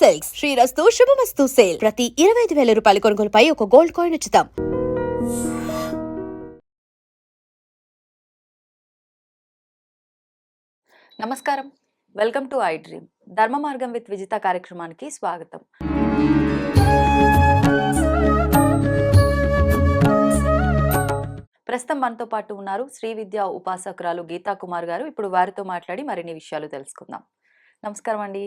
Silks. శ్రీరస్తు శుభమస్తు sale. ప్రతి ఇరవై ఐదు వేల రూపాయల కొనుగోలుపై ఒక గోల్డ్ కాయిన్ ఉచితం. నమస్కారం. Welcome to I dream. ధర్మ మార్గం విత్ విజిత కార్యక్రమానికి స్వాగతం. ప్రస్తుతం మనతో పాటు ఉన్నారు శ్రీ విద్యా ఉపాసకురాలు గీతా కుమార్ గారు. ఇప్పుడు వారితో మాట్లాడి మరిన్ని విషయాలు తెలుసుకుందాం. నమస్కారం అండి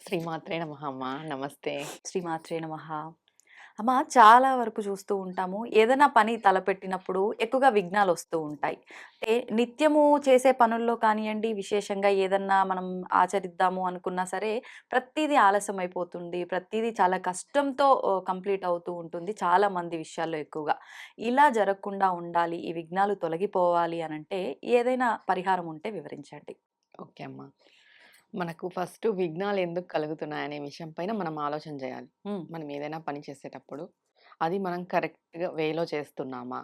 శ్రీమాత్రే నమః అమ్మ. నమస్తే. శ్రీమాత్రే నమః. అమ్మ చాలా వరకు చూస్తూ ఉంటాము. ఏదైనా పని తలపెట్టినప్పుడు ఎక్కువగా విఘ్నాలు వస్తూ ఉంటాయి. అంటే నిత్యము చేసే పనుల్లో కానివ్వండి విశేషంగా ఏదన్నా మనం ఆచరిద్దాము అనుకున్నా సరే ప్రతిదీ ఆలస్యం అయిపోతుంది. ప్రతిదీ చాలా కష్టంతో కంప్లీట్ అవుతూ ఉంటుంది చాలా మంది విషయాల్లో ఎక్కువగా. ఇలా జరగకుండా ఉండాలి ఈ విఘ్నాలు తొలగిపోవాలి అని అంటే ఏదైనా పరిహారం ఉంటే వివరించండి. ఓకే అమ్మ. మనకు ఫస్ట్ విఘ్నాలు ఎందుకు కలుగుతున్నాయనే విషయం పైన మనం ఆలోచన చేయాలి. మనం ఏదైనా పని చేసేటప్పుడు అది మనం కరెక్ట్గా వేలో చేస్తున్నామా?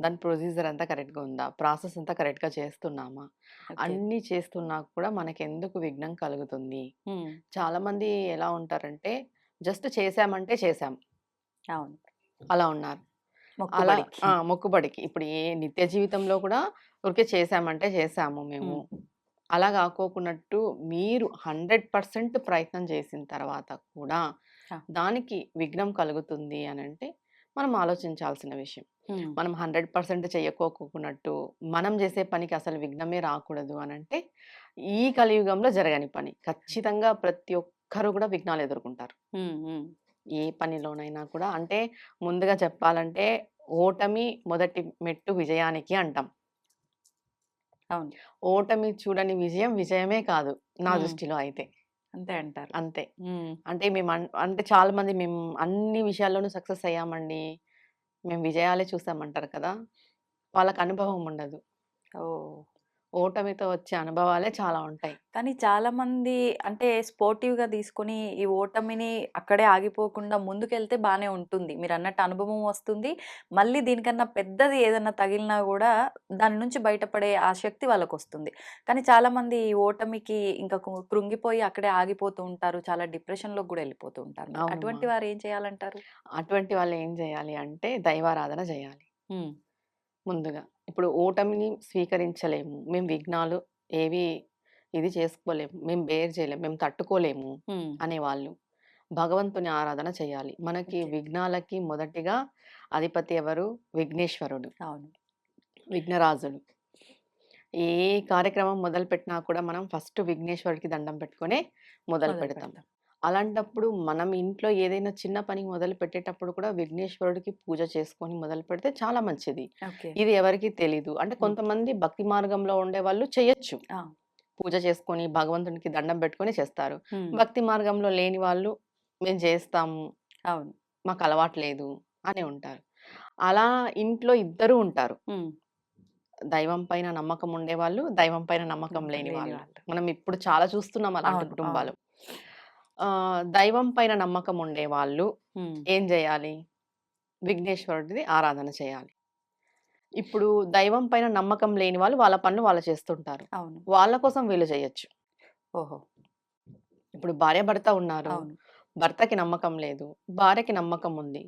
దాని ప్రొసీజర్ అంతా కరెక్ట్గా ఉందా? ప్రాసెస్ అంతా కరెక్ట్గా చేస్తున్నామా. అన్నీ చేస్తున్నా కూడా మనకి ఎందుకు విఘ్నం కలుగుతుంది? చాలామంది ఎలా ఉంటారంటే జస్ట్ చేసామంటే చేసాం అవును. అలా ఉన్నారు. అలా మొక్కుబడికి. ఆ, మొక్కుబడికి. ఇప్పుడు ఏ నిత్య జీవితంలో కూడా ఊరికే చేసామంటే చేసాము మేము. అలా కాకోకున్నట్టు మీరు హండ్రెడ్ పర్సెంట్ ప్రయత్నం చేసిన తర్వాత కూడా ఆ. దానికి విఘ్నం కలుగుతుంది అని అంటే మనం ఆలోచించాల్సిన విషయం. మనం హండ్రెడ్ పర్సెంట్ చేయకోకున్నట్టు మనం చేసే పనికి అసలు విఘ్నమే రాకూడదు అని అంటే ఈ కలియుగంలో జరగని పని. ఖచ్చితంగా ప్రతి ఒక్కరు కూడా విఘ్నాలు ఎదుర్కొంటారు. ఏ పనిలోనైనా కూడా అంటే ముందుగా చెప్పాలంటే ఓటమి మొదటి మెట్టు విజయానికి అంటాం. అవును. ఓటమి చూడని విజయం విజయమే కాదు నా. దృష్టిలో అయితే. అంతే అంటారు. అంతే. అంటే మేము అంటే చాలా మంది మేము అన్ని విషయాల్లోనూ సక్సెస్ అయ్యామండి. మేము విజయాలే చూసామంటారు కదా! వాళ్ళకి అనుభవం ఉండదు. ఓ ఓటమితో వచ్చే అనుభవాలే చాలా ఉంటాయి. కానీ చాలా మంది అంటే స్పోర్టివ్గా తీసుకొని ఈ ఓటమిని అక్కడే ఆగిపోకుండా ముందుకెళ్తే బానే ఉంటుంది. మీరు అన్నట్టు అనుభవం వస్తుంది. మళ్ళీ దీనికన్నా పెద్దది ఏదన్నా తగిలినా కూడా దాని నుంచి బయటపడే ఆ శక్తి వాళ్ళకు వస్తుంది కానీ చాలా మంది ఈ ఓటమికి ఇంకా కు- కృంగిపోయి అక్కడే ఆగిపోతూ ఉంటారు. చాలా డిప్రెషన్లో కూడా వెళ్ళిపోతూ ఉంటారు. మరి. అటువంటి వారు ఏం చేయాలంటారు? అటువంటి వాళ్ళు ఏం చేయాలి అంటే దైవారాధన చేయాలి. ముందుగా. ఇప్పుడు ఓటమిని స్వీకరించలేము. మేము విఘ్నాలు ఏవి ఇది చేసుకోలేము. మేము బేర్ చేయలేము. మేము తట్టుకోలేము అనేవాళ్ళు భగవంతుని ఆరాధన చేయాలి. మనకి. విఘ్నాలకి మొదటిగా అధిపతి ఎవరు? విఘ్నేశ్వరుడు. అవును. విఘ్నరాజుడు. ఏ కార్యక్రమం మొదలు పెట్టినా కూడా మనం ఫస్ట్ విఘ్నేశ్వరుడికి దండం పెట్టుకొని మొదలు పెడతాం. అలాంటప్పుడు మనం ఇంట్లో ఏదైనా చిన్న పని మొదలు పెట్టేటప్పుడు కూడా విఘ్నేశ్వరుడికి పూజ చేసుకొని మొదలు పెడితే చాలా మంచిది. ఇది ఎవరికి తెలీదు. అంటే కొంతమంది భక్తి మార్గంలో ఉండే వాళ్ళు చేయొచ్చు. పూజ చేసుకొని భగవంతునికి దండం పెట్టుకొని చేస్తారు. భక్తి మార్గంలో లేని వాళ్ళు మేము చేస్తాము. మాకు అలవాటు లేదు అని ఉంటారు. అలా ఇంట్లో ఇద్దరు ఉంటారు. దైవం పైన నమ్మకం ఉండేవాళ్ళు దైవం పైన నమ్మకం లేని వాళ్ళు. మనం ఇప్పుడు చాలా చూస్తున్నాం అలాంటి కుటుంబాలు. ఆ దైవం పైన నమ్మకం ఉండేవాళ్ళు ఉమ్, ఏం చేయాలి విఘ్నేశ్వరుడిది ఆరాధన చేయాలి. ఇప్పుడు దైవం పైన నమ్మకం లేని వాళ్ళు వాళ్ళ పనులు వాళ్ళు చేస్తుంటారు. అవును. వాళ్ళ కోసం వీళ్ళు చేయొచ్చు. ఓహో! ఇప్పుడు భార్య భర్త ఉన్నారు. అవును. భర్తకి నమ్మకం లేదు. భార్యకి నమ్మకం ఉంది.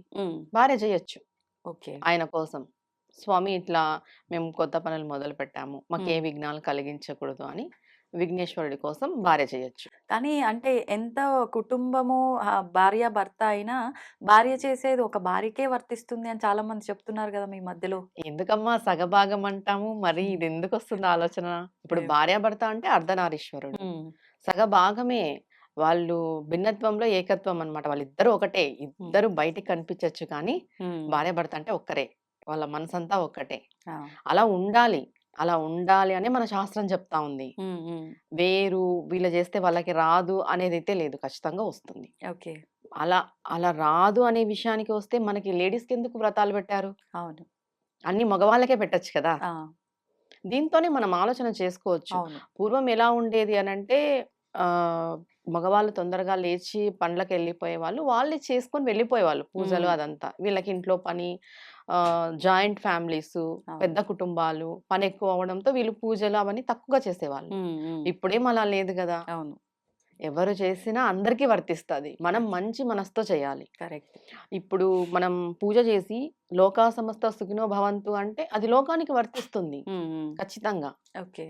భార్య చేయొచ్చు. ఓకే. ఆయన కోసం. స్వామి ఇట్లా మేము కొత్త పనులు మొదలు పెట్టాము మాకు ఏ. విఘ్నాలు కలిగించకూడదు అని విఘ్నేశ్వరుడి కోసం భార్య చేయొచ్చు. కానీ అంటే ఎంత కుటుంబము భార్య భర్త అయినా భార్య చేసేది ఒక భార్యకే వర్తిస్తుంది అని చాలా మంది చెప్తున్నారు కదా మీ మధ్యలో. ఎందుకమ్మా సగభాగం అంటాము? మరి ఇది ఎందుకు వస్తుంది ఆలోచన? ఇప్పుడు. భార్య భర్త అంటే అర్ధనారీశ్వరుడు. సగభాగమే వాళ్ళు భిన్నత్వంలో ఏకత్వం అన్నమాట. వాళ్ళిద్దరూ ఒకటే. ఇద్దరు బయటికి కనిపించవచ్చు కానీ భార్య భర్త అంటే ఒక్కరే. వాళ్ళ మనసంతా ఒక్కటే. అలా ఉండాలి. అలా ఉండాలి అని మన శాస్త్రం చెప్తా ఉంది. వేరు వీళ్ళు చేస్తే వాళ్ళకి రాదు అనేది అయితే లేదు. ఖచ్చితంగా వస్తుంది. ఓకే. అలా అలా రాదు అనే విషయానికి వస్తే మనకి లేడీస్కి ఎందుకు వ్రతాలు పెట్టారు? అవును. అన్ని మగవాళ్ళకే పెట్టచ్చు కదా! దీంతోనే మనం ఆలోచన చేసుకోవచ్చు. పూర్వం ఎలా ఉండేది అని అంటే ఆ, మగవాళ్ళు తొందరగా లేచి పనులకు వెళ్ళిపోయే వాళ్ళు వాళ్ళే చేసుకొని వెళ్ళిపోయేవాళ్ళు పూజలు. అదంతా. వీళ్ళకి ఇంట్లో పని జాయింట్ ఫ్యామిలీస్ పెద్ద కుటుంబాలు పని ఎక్కువ అవడంతో వీళ్ళు పూజలు అవన్నీ తక్కువగా చేసేవాళ్ళు ఇప్పుడేం అలా లేదు కదా అవును ఎవరు చేసినా అందరికీ వర్తిస్తది. మనం మంచి మనసుతో చేయాలి. కరెక్ట్. ఇప్పుడు మనం పూజ చేసి లోకా సమస్త సుఖినో భవంతు అంటే అది లోకానికి వర్తిస్తుంది. ఖచ్చితంగా. ఓకే.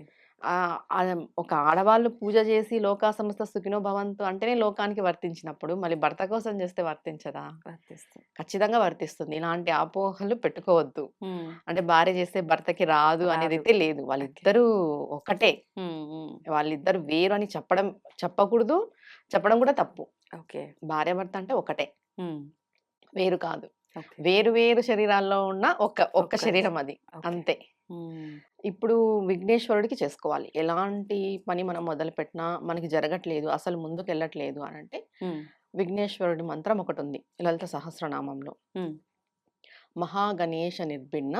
ఒక ఆడవాళ్ళు పూజ చేసి లోకా సమస్త సుఖినో భవంతు అంటేనే లోకానికి వర్తించినప్పుడు మళ్ళీ భర్త కోసం చేస్తే వర్తించదా? వర్తిస్తుంది. ఖచ్చితంగా వర్తిస్తుంది. ఇలాంటి అపోహలు పెట్టుకోవద్దు. అంటే భార్య చేస్తే భర్తకి రాదు రాదు. అనేదైతే లేదు. వాళ్ళిద్దరూ ఒకటే. వాళ్ళిద్దరు వేరు అని చెప్పడం చెప్పకూడదు. చెప్పడం కూడా తప్పు. ఓకే. భార్యాభర్త అంటే ఒకటే. వేరు కాదు. వేరు వేరు శరీరాల్లో ఉన్న ఒక్క ఒక్క శరీరం అది. అంతే. ఇప్పుడు విఘ్నేశ్వరుడికి చేసుకోవాలి. ఎలాంటి పని మనం మొదలుపెట్టినా మనకి జరగట్లేదు. అసలు ముందుకెళ్ళట్లేదు అనంటే హ్మ్. విఘ్నేశ్వరుడి మంత్రం ఒకటుంది. లలిత సహస్రనామంలో. హ్మ్. మహాగణేశ నిర్భిన్న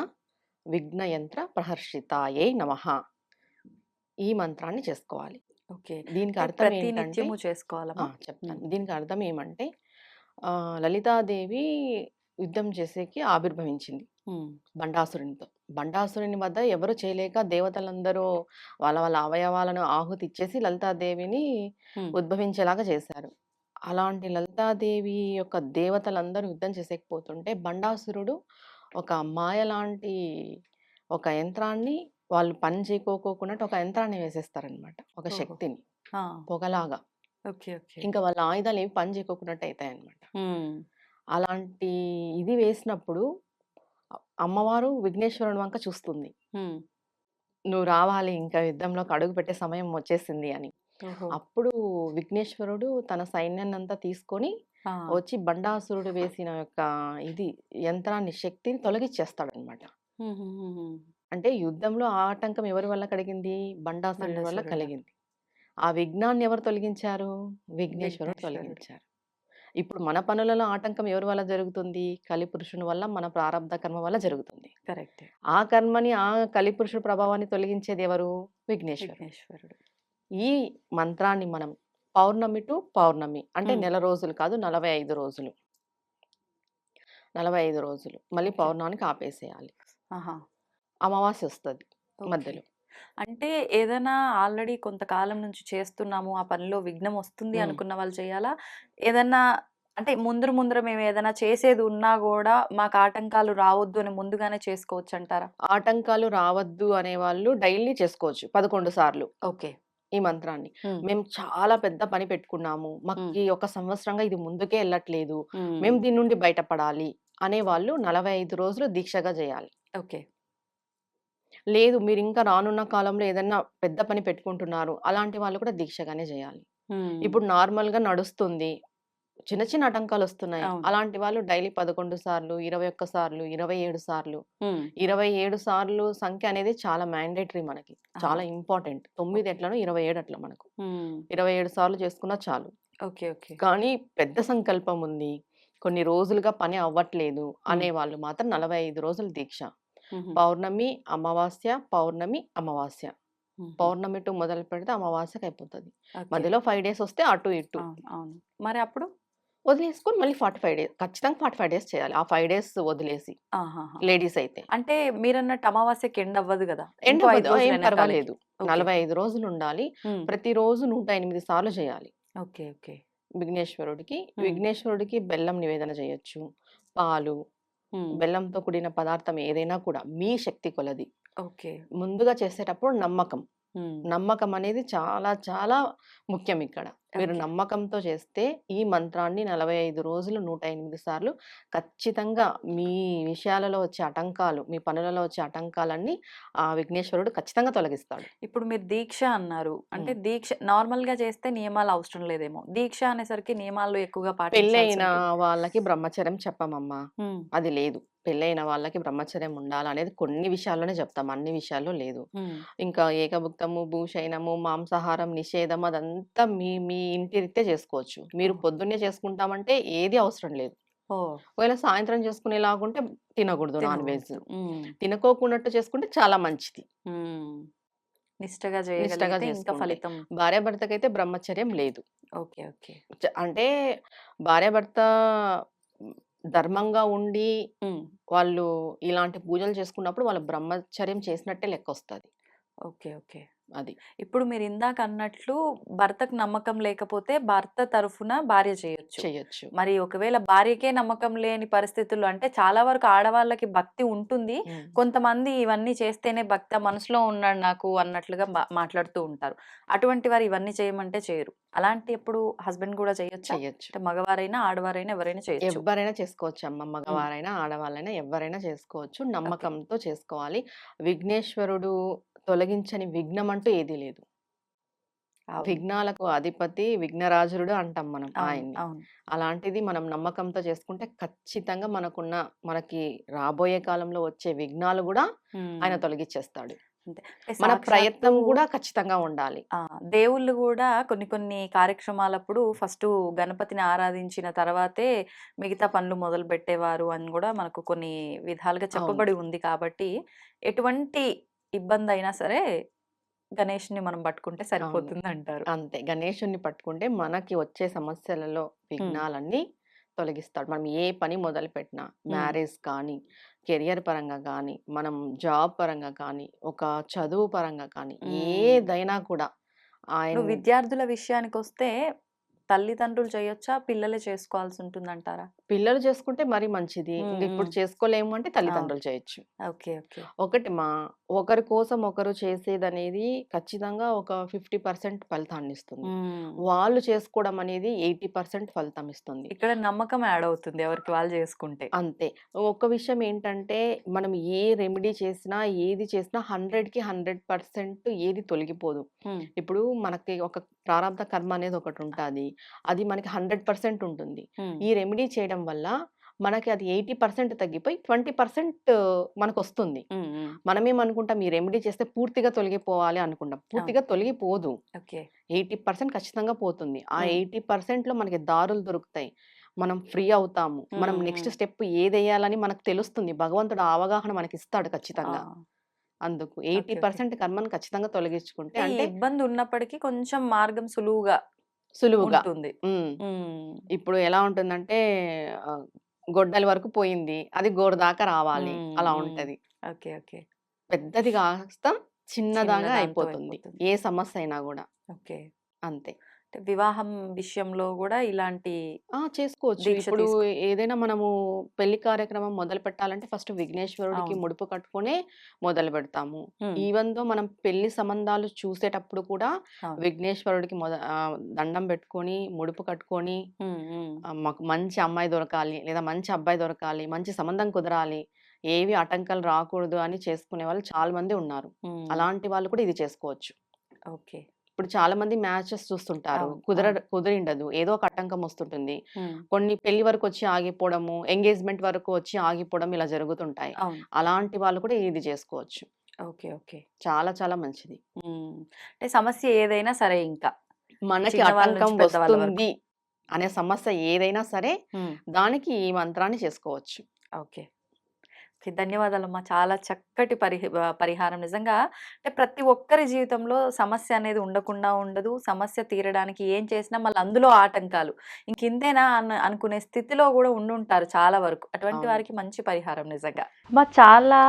విఘ్నయంత్ర ప్రహర్షితాయై నమః. ఈ మంత్రాన్ని చేసుకోవాలి. ఓకే. దీనికి అంటే అర్థం ఏంటంటే! చేసుకోవాలమ్మా? చెప్తాను. దీనికి అర్థం ఏమంటే లలితాదేవి యుద్ధం చేసేకి ఆవిర్భవించింది. హ్మ్. బండాసురునితో. బండాసురుని వద్ద ఎవరు చేయలేక దేవతలందరూ వాళ్ళ వాళ్ళ అవయవాలను ఆహుతి ఇచ్చేసి లలితాదేవిని హ్మ్. ఉద్భవించేలాగా చేశారు. అలాంటి లలితాదేవి యొక్క దేవతలందరూ యుద్ధం చేసేకపోతుంటే బండాసురుడు ఒక మాయ లాంటి ఒక యంత్రాన్ని వాళ్ళు పని చేయకోకోకున్నట్టు ఒక యంత్రాన్ని వేసేస్తారనమాట. ఒక ఓహో! శక్తిని. ఆ! పొగలాగా. ఓకే. ఓకే. ఇంకా వాళ్ళ ఆయుధాలు ఏవి పని చేయకోకున్నట్టు అయితాయన్నమాట. హ్మ్. అలాంటి ఇది వేసినప్పుడు అమ్మవారు విఘ్నేశ్వరుని వంక చూస్తుంది. నువ్వు రావాలి ఇంకా యుద్ధంలోకి అడుగు పెట్టే సమయం వచ్చేసింది అని. అప్పుడు విఘ్నేశ్వరుడు తన సైన్యాన్నంతా తీసుకొని! వచ్చి బండాసురుడు వేసిన యొక్క ఇది యంత్రాన్ని శక్తిని తొలగిచ్చేస్తాడన్నమాట. హుహుహుహు. అంటే యుద్ధంలో ఆ ఆటంకం ఎవరి వల్ల కలిగింది? బండాసురుడి వల్ల. కలిగింది. ఆ విఘ్నాన్ని ఎవరు తొలగించారు? విఘ్నేశ్వరుడు. తొలగించారు. ఇప్పుడు మన పనులలో ఆటంకం ఎవరి వల్ల జరుగుతుంది? కలిపురుషుని వల్ల మన ప్రారబ్ధ కర్మ వల్ల జరుగుతుంది. కరెక్టే. ఆ కర్మని ఆ కలిపురుషుడి ప్రభావాన్ని తొలగించేది ఎవరు? విఘ్నేశ్వరుడు. ఈ మంత్రాన్ని మనం పౌర్ణమి టు పౌర్ణమి అంటే. నెల రోజులు కాదు 45 రోజులు. 45 రోజులు. మళ్ళీ. పౌర్ణానికి ఆపేసేయాలి. ఆహా! అమావాస్య వస్తది. మధ్యలో. అంటే ఏదైనా ఆల్రెడీ కొంతకాలం నుంచి చేస్తున్నాము. ఆ పనిలో విఘ్నం వస్తుంది. అనుకున్న వాళ్ళు చేయాలా? ఏదన్నా అంటే ముందర ముందర మేము ఏదైనా చేసేది ఉన్నా గూడా మాకు ఆటంకాలు రావద్దు అని ముందుగానే చేసుకోవచ్చంటారా? ఆటంకాలు రావద్దు అనేవాళ్ళు డైలీ చేసుకోవచ్చు. 11 సార్లు ఓకే. ఈ మంత్రాన్ని. మేము చాలా పెద్ద పని పెట్టుకున్నాము. మాకీ ఒక సంవత్సరంగా ఇది ముందుకే ఎళ్ళట్లేదు. మేము. దీని నుండి బయటపడాలి అనేవాళ్ళు 45 రోజులు దీక్షగా జేయాలి. ఓకే. లేదు మీరింకా రానున్న కాలంలో ఏదన్నా పెద్ద పని పెట్టుకుంటున్నారు. అలాంటి వాళ్ళు కూడా దీక్షగానే. హ్మ్. ఇప్పుడు నార్మల్‌గా నడుస్తుంది. చిన్న చిన్న ఆటంకాలొస్తున్నాయి. అవును. అలాంటి వాళ్ళు డైలీ 11 సార్లు, 21 సార్లు, 27 సార్లు, హ్మ్. 27 సార్లు సంఖ్య అనేది చాలా మ్యాండేటరీ మనకి. చాలా! ఇంపార్టెంట్. 9 ఓకే. ఎట్లనో 27 అట్లా మనకు. హ్మ్. 27 సార్లు చేసుకున్నా చాలు. ఓకే. ఓకే. కానీ పెద్ద సంకల్పం ఉంది. కొన్ని రోజులుగా పని అవ్వట్లేదు హ్మ్. అనేవాళ్ళు మాత్రం 45 రోజులు దీక్ష. పౌర్ణమి, అమావాస్య, పౌర్ణమి, అమావాస్య. పౌర్ణమి టు మొదలు పెడితే అమావాస్యకి అయిపోతది. మధ్యలో 5 డేస్ వస్తే అటు ఇటు. అవును. మరి అప్పుడు? వదిలేసుకొని మళ్ళీ 45 డేస్ ఖచ్చితంగా 45 డేస్ చేయాలి. ఆ 5 డేస్ వదిలేసి. లేడీస్ అయితే. అంటే మీరన్నట్టు అమావాస్యకి ఎండ్ అవ్వదు గదా! ఎండ్ ఇంకో 5 అవ్వదు. ఆ! రోజులు ఏం. పర్వాలేదు. ఓకే. 45 రోజులు ఉండాలి. ప్రతిరోజు 108 సార్లు చేయాలి. ఓకే. ఓకే. విఘ్నేశ్వరుడికి. విఘ్నేశ్వరుడికి బెల్లం నివేదన చేయొచ్చు. పాలు. బెల్లంతో కూడిన పదార్థం ఏదైనా కూడా మీ శక్తి కొలది. ఓకే. ముందుగా చేసేటప్పుడు నమ్మకం. నమ్మకం అనేది చాలా చాలా ముఖ్యం ఇక్కడ. మీరు. నమ్మకంతో చేస్తే ఈ మంత్రాన్ని 45 రోజులు 108 సార్లు ఖచ్చితంగా మీ విషయాలలో వచ్చే ఆటంకాలు, మీ పనులలో వచ్చే ఆటంకాలన్నీ ఆ విఘ్నేశ్వరుడు ఖచ్చితంగా తొలగిస్తాడు. ఇప్పుడు మీరు దీక్ష అన్నారు. అంటే. దీక్ష నార్మల్‌గా చేస్తే నియమాలు అవసరం లేదేమో. దీక్ష అనేసరికి నియమాలు ఎక్కువగా పెళ్ళైన. వాళ్ళకి బ్రహ్మచర్యం చెప్పమమ్మా. అది లేదు. పెళ్ళైన వాళ్ళకి బ్రహ్మచర్యం ఉండాలనేది కొన్ని విషయాల్లోనే చెప్తాం. అన్ని విషయాల్లో లేదు. ఇంకా ఏకభుక్తము, భూషయనము, మాంసాహారం నిషేధం అదంతా మీ మీ ఇంటి రీత్యా చేసుకోవచ్చు. మీరు! పొద్దున్నే చేసుకుంటామంటే ఏది అవసరం లేదు. ఒకవేళ సాయంత్రం చేసుకునేలాగుంటే తినకూడదు నాన్ వెజ్. తినకోకున్నట్టు చేసుకుంటే చాలా మంచిది. నిష్టగా నిష్టగా ఇంకా. ఫలితం భార్యాభర్తకైతే బ్రహ్మచర్యం లేదు. ఓకే. ఓకే. అంటే భార్యాభర్త హ్మ్, ధర్మంగా ఉండి. వాళ్ళు ఇలాంటి పూజలు చేసుకున్నప్పుడు వాళ్ళు బ్రహ్మచర్యం చేసినట్టే లెక్కొస్తది. ఓకే. ఓకే. అది. ఇప్పుడు మీరు ఇందాక అన్నట్లు భర్తకు నమ్మకం లేకపోతే భర్త తరఫున భార్య చేయొచ్చు. చెయ్యొచ్చు మరి ఒకవేళ భార్యకే నమ్మకం లేని పరిస్థితుల్లో అంటే చాలా వరకు ఆడవాళ్ళకి భక్తి ఉంటుంది. కొంతమంది ఇవన్నీ చేస్తేనే భక్త మనసులో ఉన్నాడు నాకు అన్నట్లుగా మాట్లాడుతూ ఉంటారు. అటువంటి వారు ఇవన్నీ చేయమంటే చేయరు. అలాంటి ఎప్పుడు హస్బెండ్ కూడా చేయొచ్చు? చెయ్యొచ్చు అంటే మగవారైనా ఆడవారైనా ఎవరైనా చేయొచ్చు. ఎవరైనా చేసుకోవచ్చు అమ్మ. మగవారైనా ఆడవాళ్ళైనా ఎవరైనా చేసుకోవచ్చు. నమ్మకంతో చేసుకోవాలి. విఘ్నేశ్వరుడు తొలగించని విఘ్నం అంటూ ఏదీ లేదు. విఘ్నాలకు అధిపతి విఘ్నరాజుడు అంటాం మనం ఆయన్ని. అలాంటిది మనం నమ్మకంతో చేసుకుంటే ఖచ్చితంగా మనకున్న మనకి రాబోయే కాలంలో వచ్చే విఘ్నాలు కూడా ఆయన. తొలగించేస్తాడు మన ప్రయత్నం కూడా ఖచ్చితంగా ఉండాలి. ఆ! దేవుళ్ళు కూడా కొన్ని కొన్ని కార్యక్రమాలప్పుడు ఫస్ట్ గణపతిని ఆరాధించిన తర్వాతే మిగతా పనులు మొదలు పెట్టేవారు అని కూడా మనకు కొన్ని విధాలుగా చెప్పబడి ఉంది కాబట్టి ఎటువంటి ఇబ్బంది అయినా సరే గణేష్ని మనం పట్టుకుంటే సరిపోతుంది అంటారు అంతే. గణేశుని పట్టుకుంటే మనకి వచ్చే సమస్యలలో విఘ్నాలన్నీ తొలగిస్తాడు. మనం ఏ పని మొదలు పెట్టినా మ్యారేజ్ కానీ కెరియర్ పరంగా కానీ మనం జాబ్ పరంగా కానీ ఒక చదువు పరంగా కానీ. ఏదైనా కూడా ఆయన విద్యార్థుల విషయానికి వస్తే తల్లిదండ్రులు చేయొచ్చా? పిల్లలే చేసుకోవాల్సి ఉంటుంది అంటారా పిల్లలు చేసుకుంటే మరి మంచిది. ఇప్పుడు. చేసుకోలేము అంటే తల్లిదండ్రులు చేయొచ్చు. ఓకే. ఓకే. ఒకటి మా ఒకరి కోసం ఒకరు చేసేది అనేది ఖచ్చితంగా ఒక ఫిఫ్టీ పర్సెంట్ ఫలితాన్ని ఇస్తుంది. వాళ్ళు చేసుకోవడం అనేది ఎయిటీ పర్సెంట్ ఫలితం ఇస్తుంది. ఇక్కడ నమ్మకం యాడ్ అవుతుంది ఎవరికి వాళ్ళు చేసుకుంటే. అంతే. ఒక విషయం ఏంటంటే మనం ఏ రెమెడీ చేసినా ఏది చేసినా హండ్రెడ్కి హండ్రెడ్ పర్సెంట్ ఏది తొలగిపోదు. ఇప్పుడు మనకి ఒక ప్రారంభ కర్మ అనేది ఒకటి ఉంటుంది. అది మనకి హండ్రెడ్ పర్సెంట్ ఉంటుంది. ఈ రెమెడీ చేయడం వల్ల మనకి అది ఎయిటీ పర్సెంట్ తగ్గిపోయి ట్వంటీ పర్సెంట్ మనకు వస్తుంది మనమేమనుకుంటాం? ఈ రెమెడీ చేస్తే పూర్తిగా తొలగిపోవాలి అనుకుంటాం. పూర్తిగా తొలగిపోదు. ఎయిటీ పర్సెంట్ ఖచ్చితంగా పోతుంది. ఆ. ఎయిటీ పర్సెంట్లో మనకి దారులు దొరుకుతాయి. మనం ఫ్రీ అవుతాము. మనం నెక్స్ట్. స్టెప్ ఏదేయాలని మనకు తెలుస్తుంది. భగవంతుడు అవగాహన మనకి ఇస్తాడు ఖచ్చితంగా. అందుకు ఎయిటీ. పర్సెంట్ కర్మను ఖచ్చితంగా తొలగించుకుంటే అంటే ఇబ్బంది ఉన్నప్పటికీ కొంచెం మార్గం సులువుగా సులువుగా. ఉంటుంది. ఇప్పుడు ఎలా ఉంటుందంటే గొడ్డలి వరకు పోయింది. అది గోరు దాకా రావాలి. అలా. ఉంటది. ఓకే. ఓకే. పెద్దది కాస్త చిన్నదాగా అయిపోతుంది. ఏ సమస్య అయినా కూడా. ఓకే. అంతే. అంటే వివాహం విషయంలో కూడా ఇలాంటి ఆ! చేసుకోవచ్చు. దీక్ష ఇప్పుడు తీసుకో- ఏదైనా మనము పెళ్ళి కార్యక్రమం మొదలు పెట్టాలంటే ఫస్ట్ విఘ్నేశ్వరుడికి అవును. ముడుపు కట్టుకునే మొదలు పెడతాము. ఉమ్, ఈవెన్ దో మనం పెళ్ళి సంబంధాలు చూసేటప్పుడు కూడా అవును. విఘ్నేశ్వరుడికి మొద ఆ, దండం పెట్టుకొని ముడుపు కట్టుకొని ఉమ్, ఉమ్, ఆ, మాకు మంచి అమ్మాయి దొరకాలి లేదా మంచి అబ్బాయి దొరకాలి మంచి సంబంధం కుదరాలి ఏవి ఆటంకాలు రాకూడదు అని చేసుకునే వాళ్ళు చాలా మంది ఉన్నారు. ఉమ్, అలాంటి వాళ్ళు కూడా ఇది చేసుకోవచ్చు. ఓకే. ఇప్పుడు చాలా మంది మ్యాచెస్ చూస్తుంటారు. కుదర. కుదిరిండదు. ఏదో ఒక ఆటంకం వస్తుంటుంది. కొన్ని పెళ్ళి వరకు వచ్చి ఆగిపోవడము ఎంగేజ్మెంట్ వరకు వచ్చి ఆగిపోవడం ఇలా జరుగుతుంటాయి. అలాంటి వాళ్ళు కూడా ఇది చేసుకోవచ్చు. ఓకే. ఓకే. చాలా చాలా మంచిది. అంటే సమస్య ఏదైనా సరే ఇంకా. మనకి ఆటంకం. వస్తుంది అనే సమస్య ఏదైనా సరే దానికి ఈ మంత్రాన్ని చేసుకోవచ్చు. ఓకే. ఓకే. ధన్యవాదాలమ్మా చాలా చక్కటి పరిహ పరిహారం. నిజంగా అంటే ప్రతి ఒక్కరి జీవితంలో సమస్య అనేది ఉండకుండా ఉండదు. సమస్య తీరడానికి ఏం చేసినా మళ్ళీ అందులో ఆటంకాలు. ఇంక ఇంతేనా అన్న అనుకునే స్థితిలో కూడా ఉండుంటారు చాలా వరకు. అటువంటి. వారికి మంచి పరిహారం నిజంగా. మా చాలా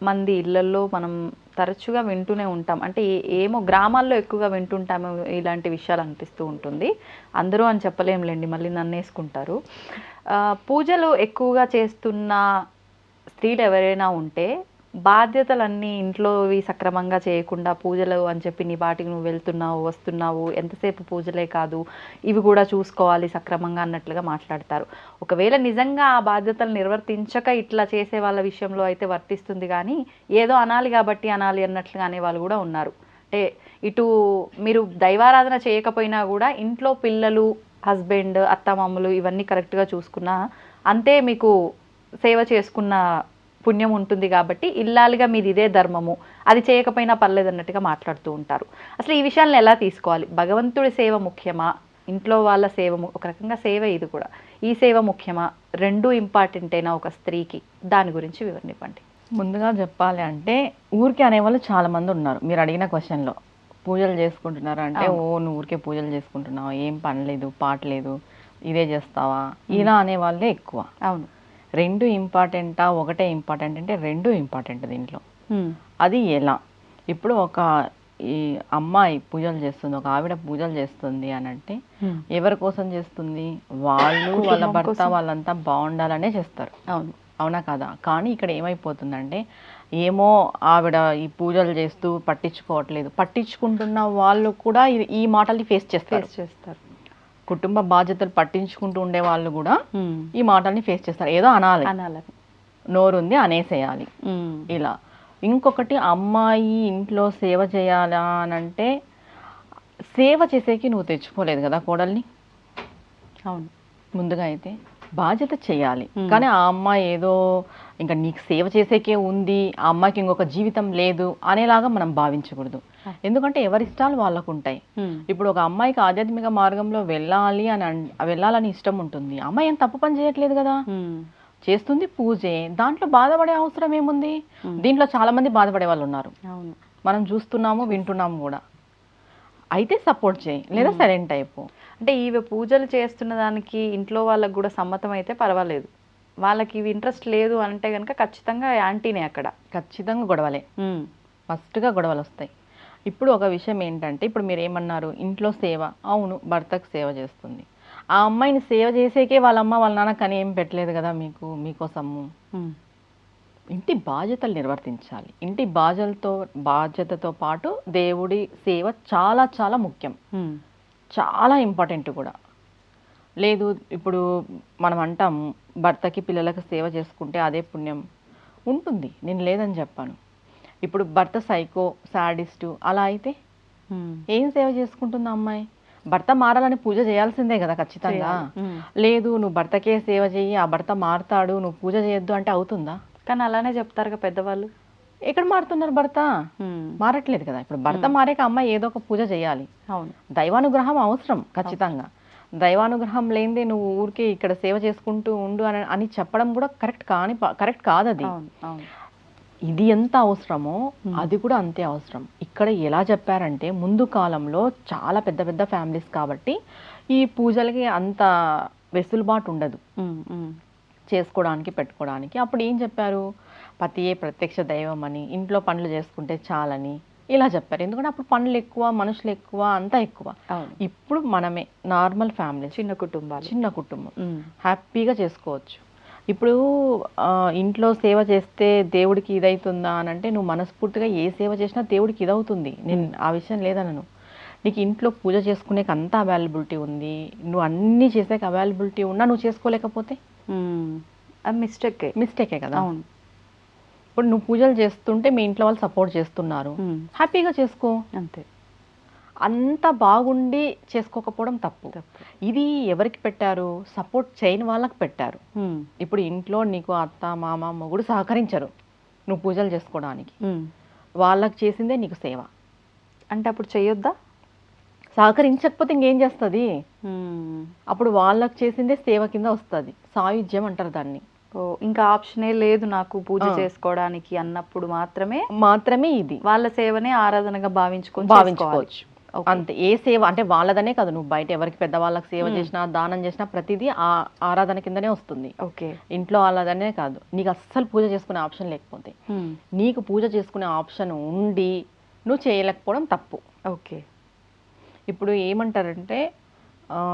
మంది ఇళ్ళలో మనం తరచుగా వింటూనే ఉంటాం. అంటే ఏమో గ్రామాల్లో ఎక్కువగా వింటుంటాము ఇలాంటి విషయాలు అనిపిస్తూ ఉంటుంది. అందరూ అని చెప్పలేంలేండి మళ్ళీ నన్ను వేసుకుంటారు ఆ, పూజలు ఎక్కువగా చేస్తున్న స్త్రీలు ఎవరైనా ఉంటే బాధ్యతలన్నీ ఇంట్లోవి సక్రమంగా చేయకుండా పూజలు అని చెప్పి నీ బాటికి నువ్వు వెళ్తున్నావు వస్తున్నావు ఎంతసేపు పూజలే కాదు ఇవి కూడా చూసుకోవాలి సక్రమంగా అన్నట్లుగా మాట్లాడతారు. ఒకవేళ నిజంగా ఆ బాధ్యతలు నిర్వర్తించక ఇట్లా చేసే వాళ్ళ విషయంలో అయితే వర్తిస్తుంది కానీ ఏదో అనాలి కాబట్టి అనాలి అన్నట్లుగా అనేవాళ్ళు కూడా ఉన్నారు. అంటే ఇటు మీరు దైవారాధన చేయకపోయినా కూడా ఇంట్లో పిల్లలు హస్బెండ్ అత్తమామలు ఇవన్నీ కరెక్ట్గా చూసుకున్నా అంతే మీకు సేవ చేసుకున్న పుణ్యం ఉంటుంది కాబట్టి ఇల్లాలిగా మీది ఇదే ధర్మము. అది చేయకపోయినా పర్లేదు అన్నట్టుగా మాట్లాడుతూ ఉంటారు. అసలు ఈ విషయాలను ఎలా తీసుకోవాలి? భగవంతుడి సేవ ముఖ్యమా? ఇంట్లో వాళ్ళ సేవ ఒక రకంగా సేవ ఇది కూడా. ఈ సేవ ముఖ్యమా? రెండు ఇంపార్టెంటేనా ఒక స్త్రీకి? దాని గురించి వివరణ ఇవ్వండి ముందుగా చెప్పాలి అంటే ఊరికే అనేవాళ్ళు చాలా మంది ఉన్నారు. మీరు అడిగిన క్వశ్చన్లో పూజలు చేసుకుంటున్నారు అంటే. ఓ నువ్వు ఊరికే పూజలు చేసుకుంటున్నావు ఏం పని లేదు పాట లేదు ఇదే చేస్తావా? ఇలా అనేవాళ్ళే ఎక్కువ. అవును. రెండు ఇంపార్టెంటా ఒకటే ఇంపార్టెంట్ అంటే రెండు ఇంపార్టెంట్ దీంట్లో. అది ఎలా? ఇప్పుడు ఒక ఈ అమ్మాయి పూజలు చేస్తుంది ఒక ఆవిడ పూజలు చేస్తుంది అని అంటే ఎవరి కోసం చేస్తుంది? వాళ్ళు వాళ్ళ భర్త. వాళ్ళంతా బాగుండాలనే చేస్తారు. అవును. అవునా కదా? కానీ ఇక్కడ ఏమైపోతుందంటే ఏమో ఆవిడ ఈ పూజలు చేస్తూ పట్టించుకోవట్లేదు. పట్టించుకుంటున్న వాళ్ళు కూడా ఈ- ఈ మాటల్ని ఫేస్ చేస్తారు. ఫేస్ చేస్తారు. కుటుంబ బాధ్యతలు పట్టించుకుంటూ ఉండే వాళ్ళు కూడా ఈ మాటల్ని ఫేస్ చేస్తారు. ఏదో అనాలి. అనాలని నోరుంది అనేసేయాలి. ఇలా. ఇంకొకటి అమ్మాయి ఇంట్లో సేవ చేయాలా అని అంటే సేవ చేసేకి నువ్వు తెచ్చుకోలేదు కదా కోడల్ని? అవును. ముందుగా అయితే బాధ్యత చేయాలి. కానీ ఆ అమ్మాయి ఏదో ఇంకా నీకు సేవ చేసేకే ఉంది ఆ అమ్మాయికి ఇంకొక జీవితం లేదు అనేలాగా మనం భావించకూడదు. ఎందుకంటే ఎవరి ఇష్టాలు వాళ్ళకు ఉంటాయి ఇప్పుడు ఒక అమ్మాయికి ఆధ్యాత్మిక మార్గంలో వెళ్ళాలి అని వెళ్ళాలని ఇష్టం ఉంటుంది. అమ్మాయి ఏం తప్పు పని చేయట్లేదు కదా? చేస్తుంది పూజే. దాంట్లో బాధపడే అవసరం ఏముంది. దీంట్లో చాలా మంది బాధపడే వాళ్ళు ఉన్నారు మనం చూస్తున్నాము వింటున్నాము కూడా. అయితే సపోర్ట్ చేయి. లేదా. సైలెంట్ అయిపో. అంటే ఈమె పూజలు చేస్తున్న దానికి ఇంట్లో వాళ్ళకి కూడా సమ్మతం అయితే పర్వాలేదు. వాళ్ళకి ఇవి ఇంట్రెస్ట్ లేదు అంటే కనుక ఖచ్చితంగా యాంటీనే అక్కడ. ఖచ్చితంగా గొడవలే. ఫస్ట్గా గొడవలు వస్తాయి ఇప్పుడు ఒక విషయం ఏంటంటే ఇప్పుడు మీరు ఏమన్నారు ఇంట్లో సేవ అవును భర్తకు సేవ చేస్తుంది. ఆ అమ్మాయిని సేవ చేసేకే వాళ్ళ అమ్మ వాళ్ళ నాన్న కని ఏం పెట్టలేదు కదా మీకు మీకోసము? ఇంటి బాధ్యతలు నిర్వర్తించాలి. ఇంటి బాధ్యతలతో బాధ్యతతో పాటు దేవుడి సేవ చాలా చాలా ముఖ్యం. చాలా ఇంపార్టెంట్ కూడా. లేదు ఇప్పుడు మనం అంటాం భర్తకి పిల్లలకు సేవ చేసుకుంటే అదే పుణ్యం. ఉంటుంది. నేను లేదని చెప్పాను. ఇప్పుడు భర్త సైకో సాడిస్టు అలా అయితే ఏం సేవ చేసుకుంటుంది అమ్మాయి? భర్త మారాలని పూజ చేయాల్సిందే కదా ఖచ్చితంగా. లేదు నువ్వు భర్తకే సేవ చెయ్యి ఆ భర్త మారుతాడు నువ్వు పూజ చేయొద్దు అంటే అవుతుందా? కానీ అలానే చెప్తారుగా పెద్దవాళ్ళు. ఎక్కడ మారుతున్నారు భర్త? మారట్లేదు కదా ఇప్పుడు. భర్త మారాక అమ్మాయి ఏదో ఒక పూజ చేయాలి. అవును. దైవానుగ్రహం అవసరం ఖచ్చితంగా. దైవానుగ్రహం లేనిదే నువ్వు ఊరికే ఇక్కడ సేవ చేసుకుంటూ ఉండు అని అని చెప్పడం కూడా కరెక్ట్ కాని కరెక్ట్ కాదు అది ఇది ఎంత అవసరమో. అది కూడా అంతే అవసరం. ఇక్కడ ఎలా చెప్పారంటే ముందు కాలంలో చాలా పెద్ద పెద్ద ఫ్యామిలీస్ కాబట్టి ఈ పూజలకి అంత వెసులుబాటు ఉండదు. చేసుకోవడానికి పెట్టుకోవడానికి. అప్పుడు ఏం చెప్పారు? పతియే ప్రత్యక్ష దైవం అని ఇంట్లో పనులు చేసుకుంటే చాలని ఇలా చెప్పారు. ఎందుకంటే అప్పుడు పనులు ఎక్కువ మనుషులు ఎక్కువ అంతా ఎక్కువ. ఇప్పుడు మనమే నార్మల్ ఫ్యామిలీ చిన్న కుటుంబాలు. చిన్న కుటుంబం. హ్యాపీగా చేసుకోవచ్చు. ఇప్పుడు ఇంట్లో సేవ చేస్తే దేవుడికి ఇదవుతుందా అని అంటే నువ్వు మనస్ఫూర్తిగా ఏ సేవ చేసినా దేవుడికి ఇదవుతుంది. నేను ఆ విషయం లేదనను. నీకు ఇంట్లో పూజ చేసుకునేకి అంత అవైలబిలిటీ ఉంది. నువ్వు అన్నీ చేసేకి అవైలబిలిటీ ఉన్నా నువ్వు చేసుకోలేకపోతే? ఉమ్. అది మిస్టేక్ మిస్టేకే కదా? అవును. ఇప్పుడు నువ్వు పూజలు చేస్తుంటే మీ ఇంట్లో వాళ్ళు సపోర్ట్ చేస్తున్నారు. హ్యాపీగా చేసుకో. అంతే. అంత బాగుండి చేసుకోకపోవడం తప్పు. ఇది ఎవరికి పెట్టారు? సపోర్ట్ చేయని వాళ్ళకి పెట్టారు. ఇప్పుడు ఇంట్లో నీకు అత్త మామ మొగుడు సహకరించరు. నువ్వు పూజలు చేసుకోవడానికి. వాళ్ళకి చేసిందే నీకు సేవ. అంటే అప్పుడు చెయ్యొద్దా సహకరించకపోతే ఇంకేం చేస్తుంది. అప్పుడు వాళ్ళకి చేసిందే సేవ కింద వస్తుంది. సాయుధ్యం అంటారు దాన్ని. ఇంకా ఆప్షనే లేదు నాకు పూజ. చేసుకోవడానికి అన్నప్పుడు మాత్రమే? మాత్రమే ఇది. వాళ్ళ సేవనే ఆరాధనగా భావించుకొని భావించుకోవచ్చు. అంతే ఏ సేవ అంటే వాళ్ళదనే కాదు నువ్వు బయట ఎవరికి పెద్దవాళ్ళకి సేవ మ్మ్. చేసినా దానం చేసినా ప్రతిదీ ఆ ఆరాధన కిందనే వస్తుంది. ఓకే ఇంట్లో వాళ్ళదనే కాదు. నీకు అస్సలు పూజ చేసుకునే ఆప్షన్ లేకపోతే. ఉమ్. నీకు పూజ చేసుకునే ఆప్షన్ ఉండి నువ్వు చేయలేకపోవడం తప్పు. ఓకే ఇప్పుడు ఏమంటారంటే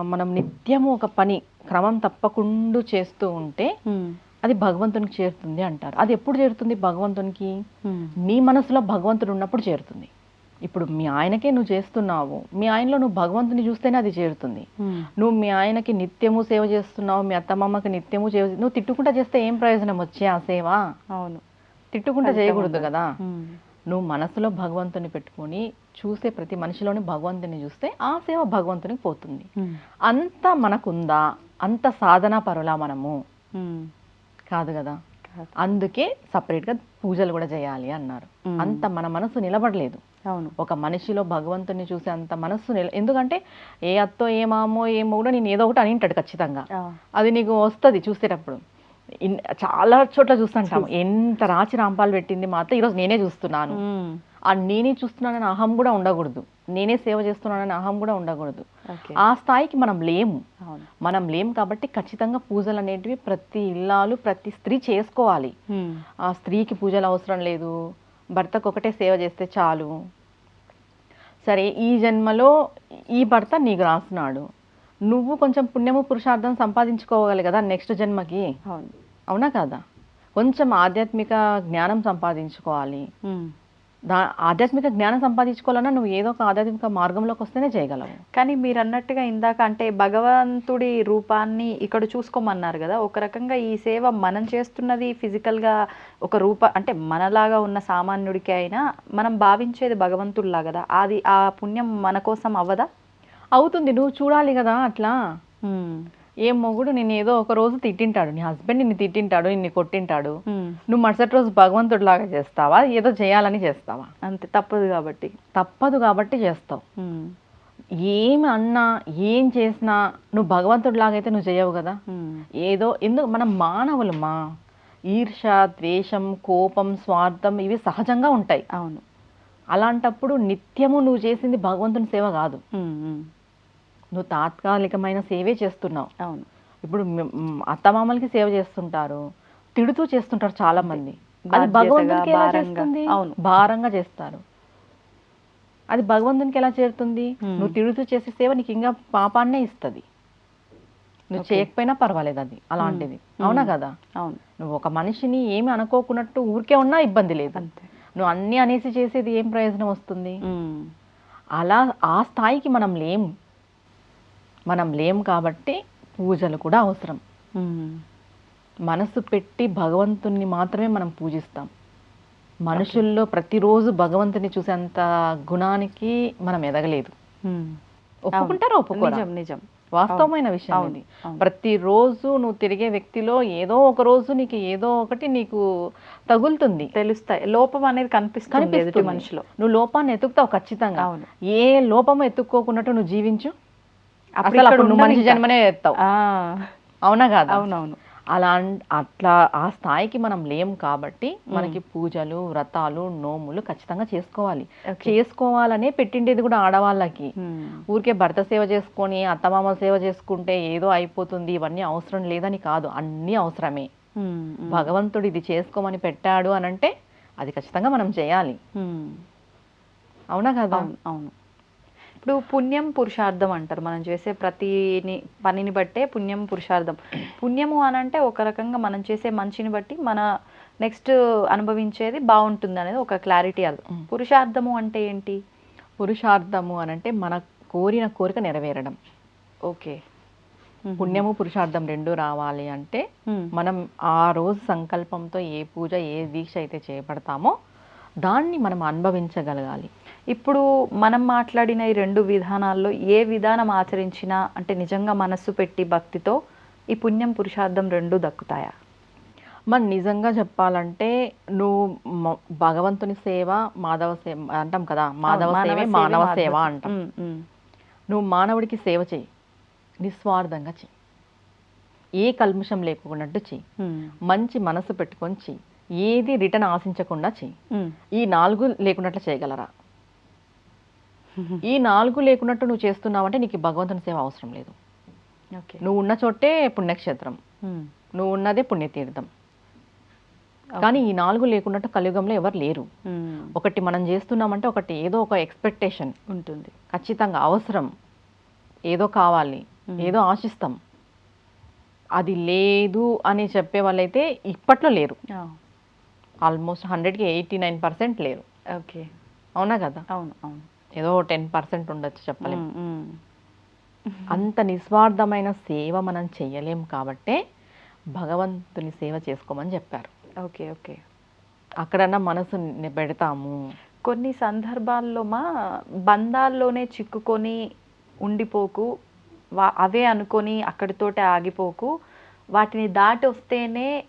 మనం నిత్యము ఒక పని క్రమం తప్పకుండా చేస్తూ ఉంటే ఉమ్. అది భగవంతునికి చేరుతుంది అంటారు. అది ఎప్పుడు చేరుతుంది భగవంతునికి. నీ మనసులో భగవంతుడు ఉన్నప్పుడు చేరుతుంది. ఇప్పుడు మీ ఆయనకే నువ్వు చేస్తున్నావు మీ ఆయనలో నువ్వు భగవంతుని చూస్తేనే అది చేరుతుంది. నువ్వు మీ ఆయనకి నిత్యము సేవ చేస్తున్నావు మీ అత్తమామకి నిత్యము సేవ నువ్వు తిట్టుకుంటా చేస్తే ఏం ప్రయోజనం వచ్చే ఆ సేవ అవును తిట్టుకుంటా చేయకూడదు. కదా. నువ్వు మనసులో భగవంతుని పెట్టుకొని చూసే ప్రతి మనిషిలోని భగవంతుని చూస్తే ఆ సేవ భగవంతునికి పోతుంది. అంత మనకుందా అంత సాధన పరులా మనము కదా కాదు. అందుకే సపరేట్గా పూజలు కూడా చేయాలి అన్నారు. అంత మన మనసు నిలబడలేదు. అవును. ఒక మనిషిలో భగవంతుని చూసే అంత మనస్సు నిల ఎందుకంటే ఏ అత్తో ఏ మామో ఏమో కూడా నేను ఏదో ఒకటి అని ఉంటాడు ఖచ్చితంగా. అది నీకు వస్తుంది చూసేటప్పుడు. చాలా చోట్ల చూస్తుంటాం ఎంత రాచి రాంపాలు పెట్టింది మా అత్త ఈరోజు నేనే చూస్తున్నాను. ఆ నేనే చూస్తున్నానని అహం కూడా ఉండకూడదు. నేనే సేవ చేస్తున్నానని అహం కూడా ఉండకూడదు. ఆ స్థాయికి మనం లేము. మనం లేం కాబట్టి ఖచ్చితంగా పూజలు అనేటివి ప్రతి ఇల్లాలు ప్రతి స్త్రీ చేసుకోవాలి. ఆ స్త్రీకి పూజలు అవసరం లేదు. భర్తకు ఒకటే సేవ చేస్తే చాలు. సరే ఈ జన్మలో ఈ భర్త నీకు రాస్తున్నాడు. నువ్వు కొంచెం పుణ్యము పురుషార్థం సంపాదించుకోవాలి కదా నెక్స్ట్ జన్మకి. అవునా. కదా? కొంచెం ఆధ్యాత్మిక జ్ఞానం సంపాదించుకోవాలి. దా ఆధ్యాత్మిక జ్ఞానం సంపాదించుకోవాలన్నా నువ్వు ఏదో ఒక ఆధ్యాత్మిక మార్గంలోకి వస్తేనే చేయగలవు. కానీ మీరు అన్నట్టుగా ఇందాక అంటే భగవంతుడి రూపాన్ని ఇక్కడ చూసుకోమన్నారు కదా ఒక రకంగా ఈ సేవ మనం చేస్తున్నది ఫిజికల్గా ఒక రూప అంటే మనలాగా ఉన్న సామాన్యుడికి అయినా మనం భావించేది భగవంతుడిలా కదా అది ఆ పుణ్యం మన కోసం అవ్వదా అవుతుంది నువ్వు చూడాలి కదా అట్లా. ఏ మొగుడు నేను ఏదో ఒక రోజు తిట్టింటాడు నీ హస్బెండ్ నిన్ను తిట్టింటాడు నిన్ను కొట్టింటాడు. నువ్వు మరుసటి రోజు భగవంతుడిలాగా చేస్తావా? ఏదో చేయాలని చేస్తావా? అంతే తప్పదు కాబట్టి. తప్పదు కాబట్టి చేస్తావు. ఏం అన్నా ఏం చేసినా నువ్వు భగవంతుడిలాగైతే నువ్వు చేయవు కదా. ఏదో ఎందుకు మనం మానవులమా ఈర్ష ద్వేషం కోపం స్వార్థం ఇవి సహజంగా ఉంటాయి. అవును. అలాంటప్పుడు నిత్యము నువ్వు చేసింది భగవంతుని సేవ కాదు. నువ్వు తాత్కాలికమైన సేవే చేస్తున్నావు. అవును. ఇప్పుడు అత్తమామలకి సేవ చేస్తుంటారు తిడుతూ చేస్తుంటారు చాలా మంది అది భగవంతునికి ఎలా భారంగా. చేస్తుంది? అవును. భారంగా చేస్తారు. అది భగవంతునికి ఎలా చేరుతుంది. నువ్వు తిడుతూ చేసే సేవ నీకు ఇంకా పాపాన్నే ఇస్తుంది. నువ్వు. చేయకపోయినా పర్వాలేదు అది అలాంటిది. అవునా కదా? అవును. నువ్వు ఒక మనిషిని ఏమి అనుకోకున్నట్టు ఊరికే ఉన్నా ఇబ్బంది లేదు. నువ్వు అన్ని అనేసి చేసేది ఏం ప్రయోజనం వస్తుంది? అలా ఆ స్థాయికి మనం లేము మనం లేం కాబట్టి పూజలు కూడా అవసరం. మనసు పెట్టి భగవంతుణ్ణి మాత్రమే మనం పూజిస్తాం. మనుషుల్లో ప్రతిరోజు భగవంతుని చూసేంత గుణానికి మనం ఎదగలేదు. ఒప్పుకుంటారా ఒప్పుకోరా? నిజం నిజం. వాస్తవమైన విషయం ఇది. అవును. ప్రతిరోజు నువ్వు తిరిగే వ్యక్తిలో ఏదో ఒక రోజు నీకు ఏదో ఒకటి నీకు తగులుతుంది. తెలుస్తాయి. లోపం అనేది కనిపిస్తుంది. మనిషిలో. నువ్వు లోపాన్ని ఎతుకుతావు ఖచ్చితంగా. ఏ లోపము ఎత్తుక్కోకున్నట్టు నువ్వు జీవించు? అసలు అప్పుడు నువ్వు మనిషి. జన్మనే ఎత్తావు. అవునా కాదా? అవునవును. అలా అట్లా ఆ స్థాయికి మనం లేం కాబట్టి మనకి పూజలు వ్రతాలు నోములు ఖచ్చితంగా చేసుకోవాలి. చేసుకోవాలనే పెట్టిండేది కూడా ఆడవాళ్ళకి. ఊరికే భర్త సేవ చేసుకొని అత్తమామ సేవ చేసుకుంటే ఏదో అయిపోతుంది ఇవన్నీ అవసరం లేదని కాదు. అన్నీ అవసరమే. భగవంతుడు ఇది చేసుకోమని పెట్టాడు అని అంటే అది ఖచ్చితంగా మనం చేయాలి. అవునా కదా? అవును. ఇప్పుడు పుణ్యం పురుషార్థం అంటారు. మనం చేసే ప్రతిని పనిని బట్టే పుణ్యం పురుషార్థం. పుణ్యము అని అంటే ఒక రకంగా మనం చేసే మంచిని బట్టి మన నెక్స్ట్ అనుభవించేది బాగుంటుంది అనేది ఒక క్లారిటీ అది. పురుషార్థము అంటే ఏంటి? పురుషార్థము అని అంటే మన కోరిన కోరిక నెరవేరడం. ఓకే. పుణ్యము పురుషార్థం రెండు రావాలి అంటే మనం ఆ రోజు సంకల్పంతో ఏ పూజ ఏ దీక్ష అయితే చేపడతామో దాన్ని మనం అనుభవించగలగాలి. ఇప్పుడు మనం మాట్లాడిన ఈ రెండు విధానాల్లో ఏ విధానం ఆచరించినా అంటే నిజంగా మనస్సు పెట్టి భక్తితో ఈ పుణ్యం పురుషార్థం రెండు దక్కుతాయా? మన నిజంగా చెప్పాలంటే నువ్వు భగవంతుని సేవ మాధవ సేవ అంటాం కదా మాధవ సేవే మానవ సేవ. అంటాం. నువ్వు మానవుడికి సేవ చేయి నిస్వార్థంగా చెయ్యి. ఏ కల్ముషం లేకున్నట్టు చెయ్యి. మంచి మనసు పెట్టుకొని చెయ్యి. ఏది రిటర్న్ ఆశించకుండా చెయ్యి. ఈ నాలుగు లేకున్నట్లు చేయగలరా? ఈ నాలుగు లేకున్నట్టు నువ్వు చేస్తున్నావంటే నీకు ఈ భగవంతుని సేవ అవసరం లేదు. నువ్వు ఉన్న చోటే పుణ్యక్షేత్రం. నువ్వు ఉన్నదే పుణ్యతీర్థం. కానీ ఈ నాలుగు లేకున్నట్టు కలియుగంలో ఎవరు లేరు. ఒకటి మనం చేస్తున్నామంటే ఒకటి ఏదో ఒక ఎక్స్పెక్టేషన్. ఉంటుంది. ఖచ్చితంగా అవసరం. ఏదో కావాలి. ఏదో ఆశిస్తాం. అది లేదు అని చెప్పే వాళ్ళైతే ఇప్పట్లో లేరు. ఆల్మోస్ట్ హండ్రెడ్కి ఎయిటీ నైన్ పర్సెంట్ లేరు. ఓకే. అవునా కదా? అవును అవును. ఏదో టెన్ పర్సెంట్ ఉండొచ్చు చెప్పలేము. అంత నిస్వార్థమైన సేవ మనం చెయ్యలేం కాబట్టే భగవంతుని సేవ చేసుకోమని చెప్పారు. Okay okay. అక్కడన్నా మనసు పెడతాము. కొన్ని సందర్భాల్లో మా బంధాల్లోనే చిక్కుకొని ఉండిపోకు వా అవే అనుకొని అక్కడితోటే ఆగిపోకు వాటిని దాటి వస్తేనే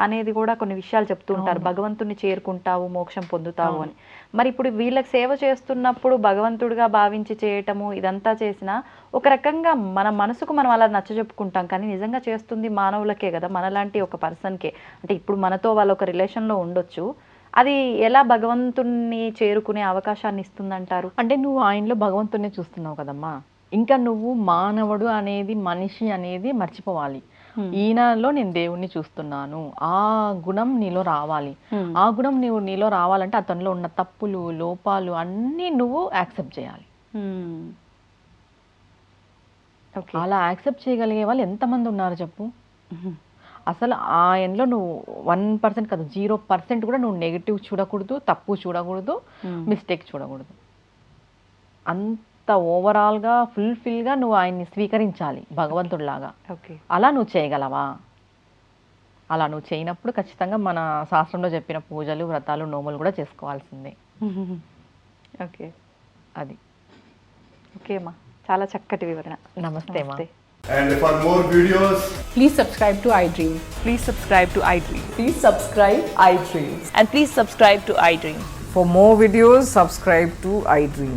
అనేది కూడా కొన్ని విషయాలు చెప్తూ ఉంటారు. భగవంతుని చేరుకుంటావు మోక్షం పొందుతావు. అని. మరి ఇప్పుడు వీళ్ళకి సేవ చేస్తున్నప్పుడు భగవంతుడిగా భావించి చేయటము ఇదంతా చేసినా ఒక రకంగా మన మనసుకు మనం అలా నచ్చ చెప్పుకుంటాం. కానీ నిజంగా చేస్తుంది మానవులకే కదా మనలాంటి ఒక పర్సన్కే. అంటే ఇప్పుడు మనతో వాళ్ళు ఒక రిలేషన్లో ఉండొచ్చు. అది ఎలా భగవంతుణ్ణి చేరుకునే అవకాశాన్ని ఇస్తుందంటారు? అంటే నువ్వు ఆయనలో భగవంతునే చూస్తున్నావు కదమ్మా. ఇంకా నువ్వు మానవుడు అనేది మనిషి అనేది మర్చిపోవాలి. ఈయనలో నేను దేవుణ్ణి చూస్తున్నాను. ఆ గుణం నీలో రావాలి. ఆ గుణం నీవు నీలో రావాలంటే అతనిలో ఉన్న తప్పులు లోపాలు అన్నీ నువ్వు యాక్సెప్ట్ చేయాలి. అలా యాక్సెప్ట్ చేయగలిగే వాళ్ళు ఎంతమంది ఉన్నారు చెప్పు? అసలు ఆయనలో నువ్వు వన్ పర్సెంట్ కాదు జీరో పర్సెంట్ కూడా నువ్వు నెగిటివ్ చూడకూడదు తప్పు చూడకూడదు మిస్టేక్ చూడకూడదు. అంత ఓవరాల్గా ఫుల్ఫిల్గా నువ్వు ఆయన్ని స్వీకరించాలి భగవంతుడిలాగా ఓకే అలా నువ్వు చేయగలవా అలా నువ్వు చేయనప్పుడు ఖచ్చితంగా మన శాస్త్రంలో చెప్పిన పూజలు వ్రతాలు నోములు కూడా చేసుకోవాల్సిందే ఓకే అది ఓకే అమ్మా చాలా చక్కటి వివరణ నమస్తే మా And for more videos, Please subscribe to iDream. Please subscribe to iDream. Please subscribe iDream. And please subscribe to iDream. For more videos, subscribe to iDream.